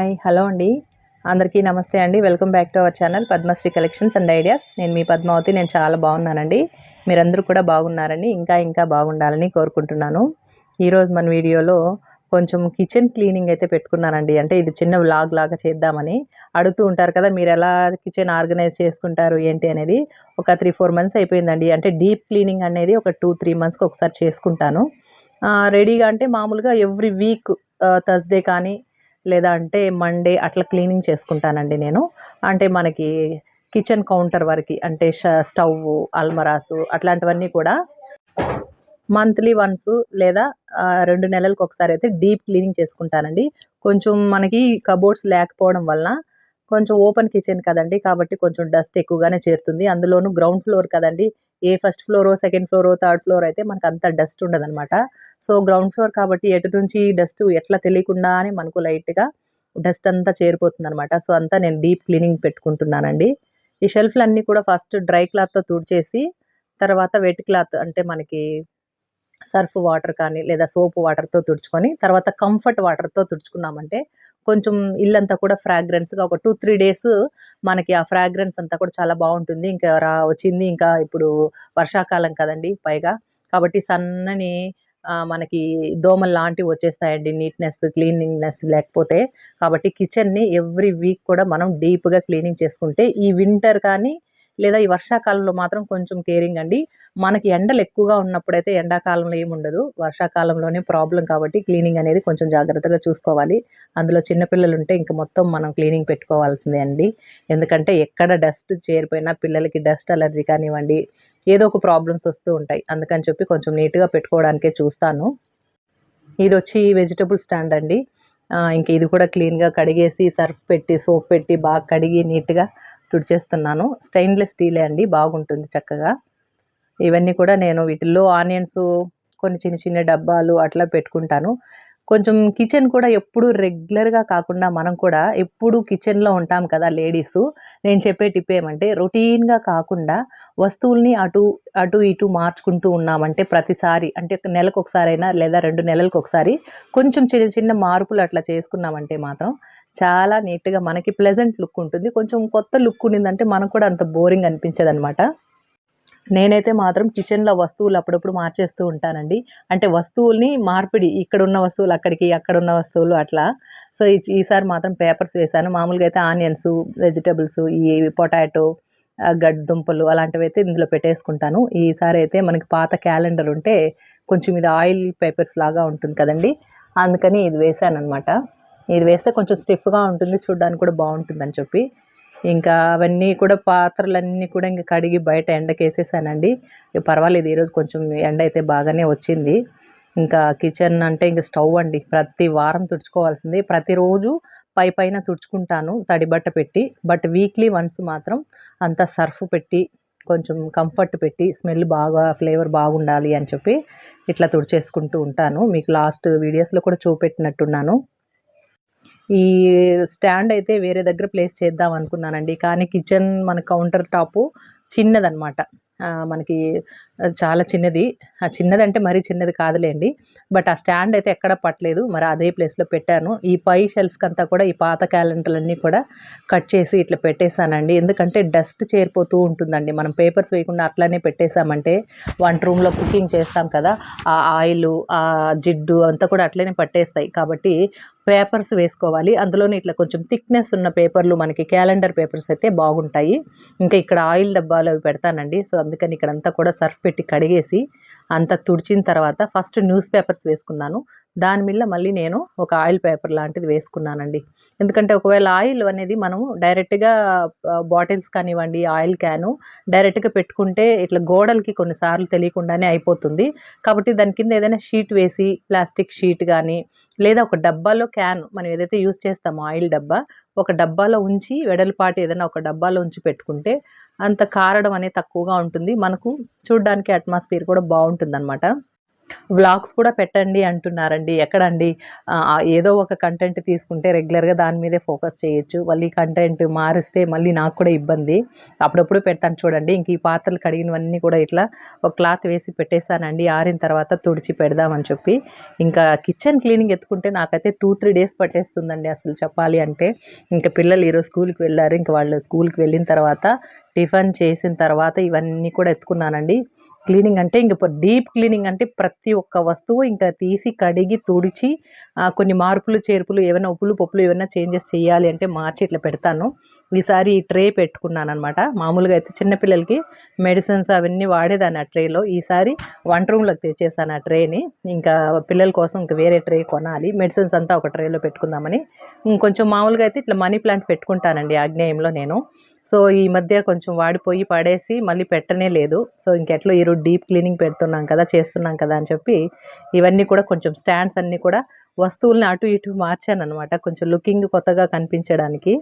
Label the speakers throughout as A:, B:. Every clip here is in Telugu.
A: హాయ్ హలో అండి. అందరికీ నమస్తే అండి. Welcome back to our channel Padmasri collections and ideas. నేను మీ పద్మావతి నేను చాలా బాగున్నానండి. మీరందరూ కూడా బాగున్నారని ఇంకా ఇంకా బాగుండాలని కోరుకుంటున్నాను. ఈరోజు మన వీడియోలో కొంచెం కిచెన్ క్లీనింగ్ అయితే పెట్టుకున్నానండి. అంటే ఇది చిన్న వ్లాగ్ లాగా చేద్దామని అడుగుతూ ఉంటారు కదా మీరు ఎలా కిచెన్ ఆర్గనైజ్ చేసుకుంటారు ఏంటి అనేది. ఒక త్రీ ఫోర్ మంత్స్ అయిపోయిందండి. అంటే డీప్ క్లీనింగ్ అనేది ఒక టూ త్రీ మంత్స్కి ఒకసారి చేసుకుంటాను. రెడీగా అంటే మామూలుగా ఎవ్రీ వీక్ థర్స్డే కానీ లేదా అంటే మండే అట్లా క్లీనింగ్ చేసుకుంటానండి నేను. అంటే మనకి కిచెన్ కౌంటర్ వరకు అంటే స్టవ్ అల్మరాసు అట్లాంటివన్నీ కూడా మంత్లీ వన్స్ లేదా రెండు నెలలకు ఒకసారి అయితే డీప్ క్లీనింగ్ చేసుకుంటానండి. కొంచెం మనకి కబోర్డ్స్ లేకపోవడం వలన కొంచెం ఓపెన్ కిచెన్ కదండి కాబట్టి కొంచెం డస్ట్ ఎక్కువగానే చేరుతుంది. అందులోనూ గ్రౌండ్ ఫ్లోర్ కదండి ఏ ఫస్ట్ ఫ్లోరో సెకండ్ ఫ్లోరో థర్డ్ ఫ్లోర్ అయితే మనకు అంత డస్ట్ ఉండదన్నమాట. సో గ్రౌండ్ ఫ్లోర్ కాబట్టి ఎటు నుంచి డస్ట్ ఎట్లా తెలియకుండానే మనకు లైట్గా డస్ట్ అంతా చేరిపోతుంది అనమాట సో అంతా నేను డీప్ క్లీనింగ్ పెట్టుకుంటున్నానండి. ఈ షెల్ఫ్లన్నీ కూడా ఫస్ట్ డ్రై క్లాత్తో తుడిచేసి తర్వాత వెట్ క్లాత్ అంటే మనకి సర్ఫ్ వాటర్ కానీ లేదా సోప్ వాటర్తో తుడుచుకొని తర్వాత కంఫర్ట్ వాటర్తో తుడుచుకున్నామంటే కొంచెం ఇల్లంతా కూడా ఫ్రాగ్రెన్స్గా ఒక టూ త్రీ డేస్ మనకి ఆ ఫ్రాగ్రెన్స్ అంతా కూడా చాలా బాగుంటుంది. ఇంకా రా వచ్చింది ఇంకా ఇప్పుడు వర్షాకాలం కదండి పైగా. కాబట్టి సన్నని మనకి దోమలు లాంటివి వచ్చేస్తాయండి నీట్నెస్ క్లీనింగ్నెస్ లేకపోతే. కాబట్టి కిచెన్ని ఎవ్రీ వీక్ కూడా మనం డీప్గా క్లీనింగ్ చేసుకుంటే ఈ వింటర్ కానీ లేదా ఈ వర్షాకాలంలో మాత్రం కొంచెం కేరింగ్ అండి. మనకి ఎండలు ఎక్కువగా ఉన్నప్పుడైతే ఎండాకాలంలో ఏమి ఉండదు. వర్షాకాలంలోనే ప్రాబ్లం కాబట్టి క్లీనింగ్ అనేది కొంచెం జాగ్రత్తగా చూసుకోవాలి. అందులో చిన్నపిల్లలు ఉంటే ఇంకా మొత్తం మనం క్లీనింగ్ పెట్టుకోవాల్సిందే అండి. ఎందుకంటే ఎక్కడ డస్ట్ చేరిపోయినా పిల్లలకి డస్ట్ అలర్జీ కానివ్వండి ఏదో ఒక ప్రాబ్లమ్స్ వస్తూ ఉంటాయి. అందుకని చెప్పి కొంచెం నీట్గా పెట్టుకోవడానికే చూస్తాను. ఇది వచ్చి వెజిటబుల్ స్టాండ్ అండి. ఇంకా ఇది కూడా క్లీన్గా కడిగేసి సర్ఫ్ పెట్టి సోప్ పెట్టి బాగా కడిగి నీట్గా తుడిచేస్తున్నాను. స్టెయిన్లెస్ స్టీలే అండి బాగుంటుంది చక్కగా. ఇవన్నీ కూడా నేను వీటిల్లో ఆనియన్స్ కొన్ని చిన్న చిన్న డబ్బాలు అట్లా పెట్టుకుంటాను. కొంచెం కిచెన్ కూడా ఎప్పుడు రెగ్యులర్గా కాకుండా మనం కూడా ఎప్పుడు కిచెన్లో ఉంటాం కదా లేడీస్. నేను చెప్పే టిప్ ఏమంటే రొటీన్గా కాకుండా వస్తువుల్ని అటు అటు ఇటు మార్చుకుంటూ ఉన్నామంటే ప్రతిసారి అంటే ఒక నెలకు ఒకసారైనా లేదా రెండు నెలలకు ఒకసారి కొంచెం చిన్న చిన్న మార్పులు అట్లా చేసుకున్నామంటే మాత్రం చాలా నీట్గా మనకి ప్లెజెంట్ లుక్ ఉంటుంది. కొంచెం కొత్త లుక్ ఉండిందంటే మనకు కూడా అంత బోరింగ్ అనిపించదనమాట నేనైతే మాత్రం కిచెన్లో వస్తువులు అప్పుడప్పుడు మార్చేస్తూ ఉంటానండి. అంటే వస్తువుల్ని మార్పిడి ఇక్కడ ఉన్న వస్తువులు అక్కడికి అక్కడ ఉన్న వస్తువులు అట్లా. సో ఈ ఈసారి మాత్రం పేపర్స్ వేశాను. మామూలుగా అయితే ఆనియన్స్ వెజిటబుల్స్ ఈ పొటాటో గడ్డి దుంపలు అలాంటివి అయితే ఇందులో పెట్టేసుకుంటాను. ఈసారి అయితే మనకి పాత క్యాలెండర్ ఉంటే కొంచెం ఇది ఆయిల్ పేపర్స్ లాగా ఉంటుంది కదండి. అందుకని ఇది వేసాను అనమాట ఇది వేస్తే కొంచెం స్టిఫ్గా ఉంటుంది చూడడానికి కూడా బాగుంటుందని చెప్పి. ఇంకా అవన్నీ కూడా పాత్రలన్నీ కూడా ఇంకా కడిగి బయట ఎండకేసేసానండి. పర్వాలేదు ఈరోజు కొంచెం ఎండ అయితే బాగానే వచ్చింది. ఇంకా కిచెన్ అంటే ఇంకా స్టవ్ అండి ప్రతి వారం తుడుచుకోవాల్సింది. ప్రతిరోజు పై పైన తుడుచుకుంటాను తడి బట్ట పెట్టి. బట్ వీక్లీ వన్స్ మాత్రం అంతా సర్ఫ్ పెట్టి కొంచెం కంఫర్ట్ పెట్టి స్మెల్ బాగా ఫ్లేవర్ బాగుండాలి అని చెప్పి ఇట్లా తుడిచేసుకుంటూ ఉంటాను. మీకు లాస్ట్ వీడియోస్లో కూడా చూపెట్టినట్టున్నాను. ఈ స్టాండ్ అయితే వేరే దగ్గర ప్లేస్ చేద్దాం అనుకున్నానండి. కానీ కిచెన్ మన కౌంటర్ టాపు చిన్నదనమాట మనకి చాలా చిన్నది. ఆ చిన్నదంటే మరీ చిన్నది కాదులేండి. బట్ ఆ స్టాండ్ అయితే ఎక్కడ పట్టలేదు. మరి అదే ప్లేస్లో పెట్టాను. ఈ పై షెల్ఫ్కి అంతా కూడా ఈ పాత క్యాలెండర్లన్నీ కూడా కట్ చేసి ఇట్లా పెట్టేశానండి. ఎందుకంటే డస్ట్ చేరిపోతూ ఉంటుందండి. మనం పేపర్స్ వేయకుండా అట్లానే పెట్టేశామంటే వంట రూమ్లో కుకింగ్ చేస్తాం కదా. ఆ ఆయిల్ ఆ జిడ్డు అంతా కూడా అట్లనే పట్టేస్తాయి. కాబట్టి పేపర్స్ వేసుకోవాలి. అందులోనే ఇట్లా కొంచెం థిక్నెస్ ఉన్న పేపర్లు మనకి క్యాలెండర్ పేపర్స్ అయితే బాగుంటాయి. ఇంకా ఇక్కడ ఆయిల్ డబ్బాలు అవి పెడతానండి. సో అందుకని ఇక్కడ అంతా కూడా సర్ఫ్ పెట్టి కడిగేసి అంతా తుడిచిన తర్వాత ఫస్ట్ న్యూస్ పేపర్స్ వేసుకున్నాను. దాని మీద మళ్ళీ నేను ఒక ఆయిల్ పేపర్ లాంటిది వేసుకున్నానండి. ఎందుకంటే ఒకవేళ ఆయిల్ అనేది మనము డైరెక్ట్గా బాటిల్స్ కానివ్వండి ఆయిల్ క్యాను డైరెక్ట్గా పెట్టుకుంటే ఇట్లా గోడలకి కొన్నిసార్లు తెలియకుండానే అయిపోతుంది. కాబట్టి దాని కింద ఏదైనా షీట్ వేసి ప్లాస్టిక్ షీట్ కానీ లేదా ఒక డబ్బాలో క్యాన్ మనం ఏదైతే యూస్ చేస్తామో ఆయిల్ డబ్బా ఒక డబ్బాలో ఉంచి వెడల్పాటి ఏదైనా ఒక డబ్బాలో ఉంచి పెట్టుకుంటే అంత కారడం అనేది తక్కువగా ఉంటుంది. మనకు చూడడానికి అట్మాస్ఫియర్ కూడా బాగుంటుంది అనమాట వ్లాగ్స్ కూడా పెట్టండి అంటున్నారండి. ఎక్కడండి? ఏదో ఒక కంటెంట్ తీసుకుంటే రెగ్యులర్గా దాని మీదే ఫోకస్ చేయొచ్చు. మళ్ళీ కంటెంట్ మారిస్తే మళ్ళీ నాకు కూడా ఇబ్బంది. అప్పుడప్పుడు పెడతాను చూడండి. ఇంక ఈ పాత్రలు కడిగినవన్నీ కూడా ఇట్లా ఒక క్లాత్ వేసి పెట్టేశానండి. ఆరిన తర్వాత తుడిచి పెడదామని చెప్పి. ఇంకా కిచెన్ క్లీనింగ్ ఎత్తుకుంటే నాకైతే టూ త్రీ డేస్ పట్టేస్తుందండి అసలు చెప్పాలి అంటే. ఇంకా పిల్లలు ఈరోజు స్కూల్కి వెళ్ళారు. ఇంకా వాళ్ళు స్కూల్కి వెళ్ళిన తర్వాత టిఫిన్ చేసిన తర్వాత ఇవన్నీ కూడా ఎత్తుకున్నానండి. క్లీనింగ్ అంటే ఇంక డీప్ క్లీనింగ్ అంటే ప్రతి ఒక్క వస్తువు ఇంకా తీసి కడిగి తుడిచి ఆ, కొన్ని మార్పులు చేర్పులు ఏమైనా ఉప్పులు పప్పులు ఏమైనా చేంజెస్ చేయాలి అంటే మార్చి ఇట్లా పెడతాను. ఈసారి ఈ ట్రే పెట్టుకున్నాను అనమాట మామూలుగా అయితే చిన్నపిల్లలకి మెడిసిన్స్ అవన్నీ వాడేదాన్ని ఆ ట్రేలో. ఈసారి వంట రూమ్లోకి తెచ్చేసాను ఆ ట్రేని. ఇంకా పిల్లల కోసం ఇంకా వేరే ట్రే కొనాలి. మెడిసిన్స్ అంతా ఒక ట్రేలో పెట్టుకుందామని. కొంచెం మామూలుగా అయితే ఇట్లా మనీ ప్లాంట్ పెట్టుకుంటానండి ఆగ్నేయంలో నేను. సో ఈ మధ్య కొంచెం వాడిపోయి పడేసి మళ్ళీ పెట్టనే లేదు. సో ఇంకెట్లో ఈరోజు డీప్ క్లీనింగ్ పెడుతున్నాం కదా చేస్తున్నాం కదా అని చెప్పి ఇవన్నీ కూడా కొంచెం స్టాండ్స్ అన్నీ కూడా వస్తువుల్ని అటు ఇటు మార్చాను అనమాట కొంచెం లుకింగ్ కొత్తగా కనిపించడానికి.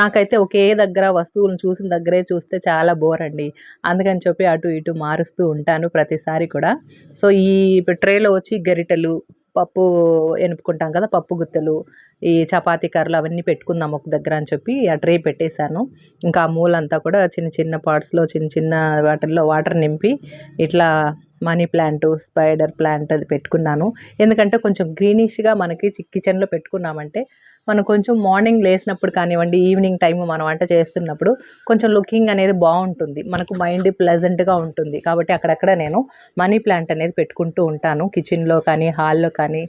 A: నాకైతే ఒకే దగ్గర వస్తువులను చూసిన దగ్గరే చూస్తే చాలా బోర్ అండి అందుకని చెప్పి అటు ఇటు మారుస్తూ ఉంటాను ప్రతిసారి కూడా. సో ఈ ట్రేలో వచ్చి గరిటెలు పప్పు ఎనుపుకుంటాం కదా పప్పు గుత్తలు ఈ చపాతీ కర్రలు అవన్నీ పెట్టుకుందాం ఒక దగ్గర అని చెప్పి ఆ ట్రే పెట్టేశాను. ఇంకా ఆ మూలంతా కూడా చిన్న చిన్న పార్ట్స్లో చిన్న చిన్న వాటర్లో వాటర్ నింపి ఇట్లా మనీ ప్లాంట్ స్పైడర్ ప్లాంట్ అది పెట్టుకున్నాను. ఎందుకంటే కొంచెం గ్రీనిష్గా మనకి కిచెన్లో పెట్టుకున్నామంటే మనం కొంచెం మార్నింగ్ లేసినప్పుడు కానివ్వండి ఈవినింగ్ టైం మనం వంట చేస్తున్నప్పుడు కొంచెం లుకింగ్ అనేది బాగుంటుంది. మనకు మైండ్ ప్లెజెంట్గా ఉంటుంది. కాబట్టి అక్కడక్కడ నేను మనీ ప్లాంట్ అనేది పెట్టుకుంటూ ఉంటాను. కిచెన్లో కానీ హాల్లో కానీ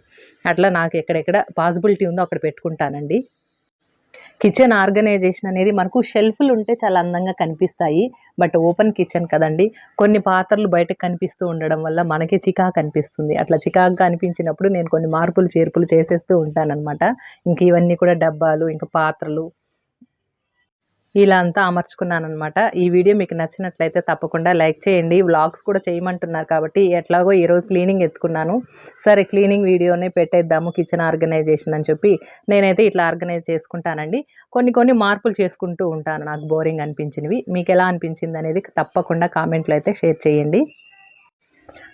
A: అట్లా నాకు ఎక్కడెక్కడ పాసిబిలిటీ ఉందో అక్కడ పెట్టుకుంటానండి. కిచెన్ ఆర్గనైజేషన్ అనేది మనకు షెల్ఫ్లు ఉంటే చాలా అందంగా కనిపిస్తాయి. బట్ ఓపెన్ కిచెన్ కదండి. కొన్ని పాత్రలు బయటకు కనిపిస్తూ ఉండడం వల్ల మనకే చికాకు అనిపిస్తుంది. అట్లా చికాకుగా అనిపించినప్పుడు నేను కొన్ని మార్పులు చేర్పులు చేసేస్తూ ఉంటానన్నమాట. ఇంక ఇవన్నీ కూడా డబ్బాలు ఇంకా పాత్రలు ఇలా అంతా అమర్చుకున్నాను అనమాట ఈ వీడియో మీకు నచ్చినట్లయితే తప్పకుండా లైక్ చేయండి. వ్లాగ్స్ కూడా చేయమంటున్నారు కాబట్టి ఎట్లాగో ఈరోజు క్లీనింగ్ ఎత్తుకున్నాను. సరే క్లీనింగ్ వీడియోనే పెట్టేద్దాము కిచెన్ ఆర్గనైజేషన్ అని చెప్పి. నేనైతే ఇట్లా ఆర్గనైజ్ చేసుకుంటానండి. కొన్ని కొన్ని మార్పులు చేసుకుంటూ ఉంటాను నాకు బోరింగ్ అనిపించినవి. మీకు ఎలా అనిపించింది అనేది తప్పకుండా కామెంట్లు అయితే షేర్ చేయండి.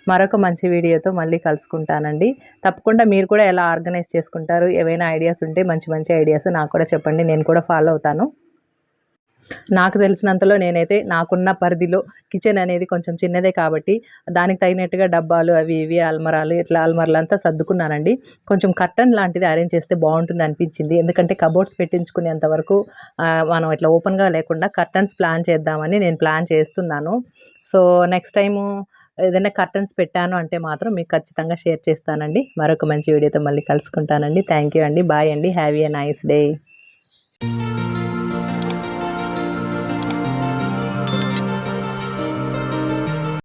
A: మరొక మంచి వీడియోతో మళ్ళీ కలుసుకుంటానండి. తప్పకుండా మీరు కూడా ఎలా ఆర్గనైజ్ చేసుకుంటారు? ఏవైనా ఐడియాస్ ఉంటే మంచి మంచి ఐడియాస్ నాకు కూడా చెప్పండి. నేను కూడా ఫాలో అవుతాను. నాకు తెలిసినంతలో నేనైతే నాకున్న పరిధిలో కిచెన్ అనేది కొంచెం చిన్నదే కాబట్టి దానికి తగినట్టుగా డబ్బాలు అవి ఇవి అల్మరాలు ఇట్లా అల్మరాలు అంతా సర్దుకున్నానండి. కొంచెం కర్టన్ లాంటిది అరేంజ్ చేస్తే బాగుంటుంది అనిపించింది. ఎందుకంటే కబోర్డ్స్ పెట్టించుకునేంత వరకు మనం ఇట్లా ఓపెన్గా లేకుండా కర్టన్స్ ప్లాన్ చేద్దామని నేను ప్లాన్ చేస్తున్నాను. సో నెక్స్ట్ టైము ఏదైనా కర్టన్స్ పెట్టాను అంటే మాత్రం మీకు ఖచ్చితంగా షేర్ చేస్తానండి. మరొక మంచి వీడియోతో మళ్ళీ కలుసుకుంటానండి. థ్యాంక్ యూ అండి. బాయ్ అండి. Have a nice day.